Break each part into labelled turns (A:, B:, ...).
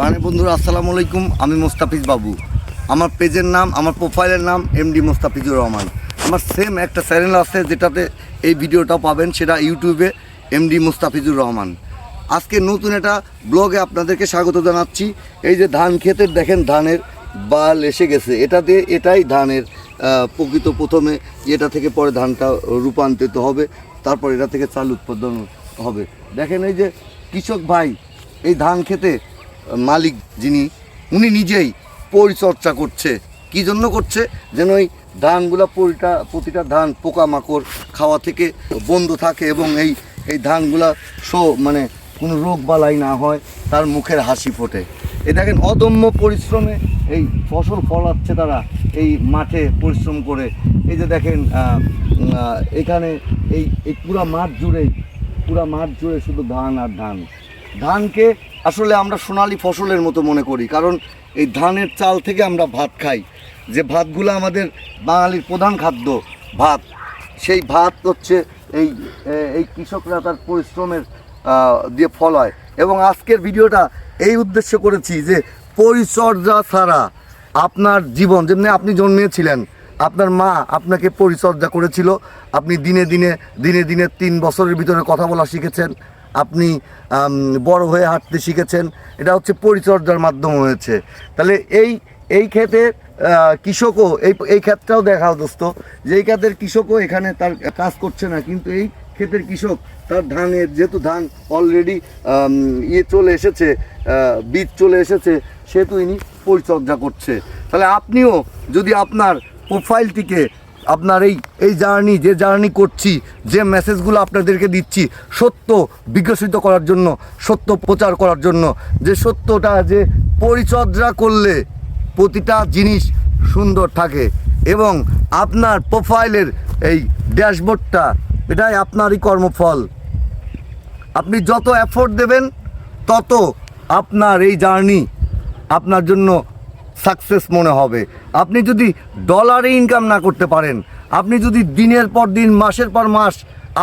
A: মানে বন্ধুরা, আসসালামু আলাইকুম। আমি মোস্তাফিজ বাবু। আমার পেজের নাম, আমার প্রোফাইলের নাম এমডি মোস্তাফিজুর রহমান। আমার সেম একটা চ্যানেল আছে যেটাতে এই ভিডিওটা পাবেন, সেটা ইউটিউবে এমডি মোস্তাফিজুর রহমান। আজকে নতুন একটা ব্লগে আপনাদেরকে স্বাগত জানাচ্ছি। এই যে ধান ক্ষেতের, দেখেন ধানের বাল এসে গেছে। এটাতে এটাই ধানের প্রকৃত প্রথমে এটা থেকে পরে ধানটা রূপান্তরিত হবে, তারপর এটা থেকে চাল উৎপাদন হবে। দেখেন এই যে কৃষক ভাই, এই ধান খেতে মালিক যিনি, উনি নিজেই পরিচর্যা করছে। কি জন্য করছে? যেন ওই ধানগুলো প্রতিটা প্রতিটা ধান পোকামাকড় খাওয়া থেকে বন্ধ থাকে এবং এই এই ধানগুলা শো মানে কোনো রোগ বালাই না হয়, তার মুখের হাসি ফোটে। এ দেখেন অদম্য পরিশ্রমে এই ফসল ফলাচ্ছে তারা এই মাঠে পরিশ্রম করে। এই যে দেখেন এখানে এই এই পুরা মাঠ জুড়ে পুরা মাঠ জুড়ে শুধু ধান আর ধান। ধানকে আসলে আমরা সোনালি ফসলের মতো মনে করি, কারণ এই ধানের চাল থেকে আমরা ভাত খাই। যে ভাতগুলো আমাদের বাঙালির প্রধান খাদ্য, ভাত, সেই ভাত হচ্ছে এই এই কৃষকরা তার পরিশ্রমের দিয়ে ফল হয় এবং আজকের ভিডিওটা এই উদ্দেশ্য করেছি যে পরিচর্যা ছাড়া আপনার জীবন, যেমনি আপনি জন্মিয়েছিলেন আপনার মা আপনাকে পরিচর্যা করেছিল, আপনি দিনে দিনে দিনে দিনে তিন বছরের ভিতরে কথা বলা শিখেছেন। আপনি বড় হয়ে হাঁটতে শিখেছেন, এটা হচ্ছে পরিচর্যার মাধ্যম হয়েছে। তাহলে এই এই ক্ষেতে কৃষকও, এই এই ক্ষেতটাও দেখাও দোস্ত, যে এই ক্ষেতের কৃষকও এখানে তার কাজ করছে না, কিন্তু এই ক্ষেতের কৃষক, তার ধানের যেহেতু ধান অলরেডি ইয়ে চলে এসেছে বীজ চলে এসেছে, সেহেতু ইনি পরিচর্যা করছে। তাহলে আপনিও যদি আপনার প্রোফাইলটিকে আপনার এই এই জার্নি যে জার্নি করছি, যে মেসেজগুলো আপনাদেরকে দিচ্ছি, সত্য বিকশিত করার জন্য, সত্য প্রচার করার জন্য, যে সত্যটা, যে পরিচর্যা করলে প্রতিটা জিনিস সুন্দর থাকে এবং আপনার প্রোফাইলের এই ড্যাশবোর্ডটা এটাই আপনারই কর্মফল। আপনি যত এফোর্ট দেবেন, তত আপনার এই জার্নি আপনার জন্য সাকসেস মনে হবে। আপনি যদি ডলারে ইনকাম না করতে পারেন, আপনি যদি দিনের পর দিন, মাসের পর মাস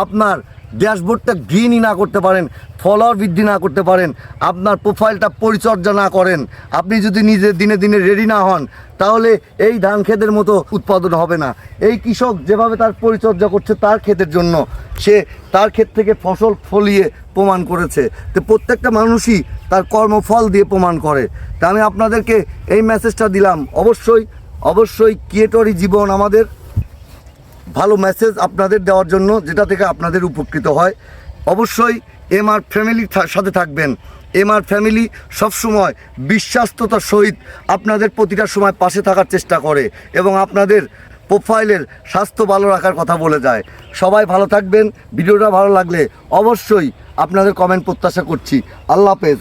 A: আপনার ড্যাশবোর্ডটা গ্রিনই না করতে পারেন ফলোয়ার বৃদ্ধি না করতে পারেন, আপনার প্রোফাইলটা পরিচর্যা না করেন, আপনি যদি নিজে দিনে দিনে রেডি না হন, তাহলে এই ধান ক্ষেতের মতো উৎপাদন হবে না। এই কৃষক যেভাবে তার পরিচর্যা করছে তার ক্ষেতের জন্য, সে তার ক্ষেত থেকে ফসল ফলিয়ে প্রমাণ করেছে। তো প্রত্যেকটা মানুষই তার কর্মফল দিয়ে প্রমাণ করে। তা আমি আপনাদেরকে এই মেসেজটা দিলাম। অবশ্যই অবশ্যই ক্রিয়েটরই জীবন আমাদের। ভালো মেসেজ আপনাদের দেওয়ার জন্য, যেটা থেকে আপনাদের উপকৃত হয়। অবশ্যই এম আর ফ্যামিলির সাথে থাকবেন। এম আর ফ্যামিলি সবসময় বিশ্বাস্ততার সহিত আপনাদের প্রতিটা সময় পাশে থাকার চেষ্টা করে এবং আপনাদের প্রোফাইলের স্বাস্থ্য ভালো রাখার কথা বলে যায়। সবাই ভালো থাকবেন। ভিডিওটা ভালো লাগলে অবশ্যই আপনাদের কমেন্ট প্রত্যাশা করছি। আল্লাহ হাফেজ।